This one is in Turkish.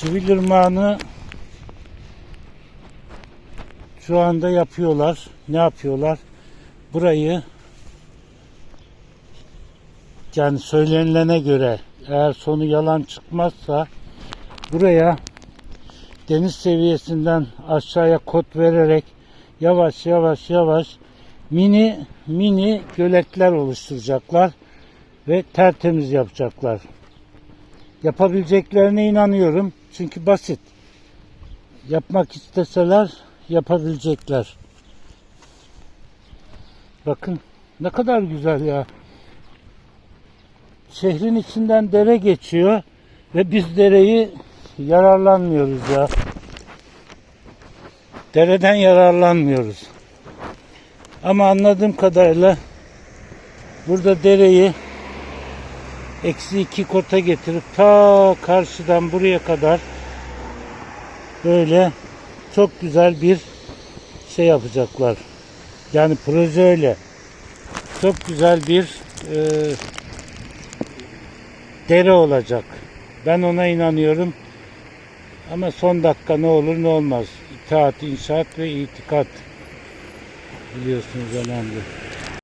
Sivil Irmağı'nı şu anda yapıyorlar. Ne yapıyorlar? Burayı yani söylenilene göre eğer sonu yalan çıkmazsa buraya deniz seviyesinden aşağıya kod vererek yavaş yavaş yavaş mini mini göletler oluşturacaklar ve tertemiz yapacaklar. Yapabileceklerine inanıyorum. Çünkü basit. Yapmak isteseler yapabilecekler. Bakın ne kadar güzel ya. Şehrin içinden dere geçiyor ve biz dereyi yararlanmıyoruz ya. Dereden yararlanmıyoruz. Ama anladığım kadarıyla burada dereyi eksi iki kota getirip ta karşıdan buraya kadar böyle çok güzel bir şey yapacaklar. Yani proje öyle. Çok güzel bir e, dere olacak. Ben ona inanıyorum. Ama son dakika ne olur ne olmaz. İtaat, inşaat ve itikat biliyorsunuz önemli.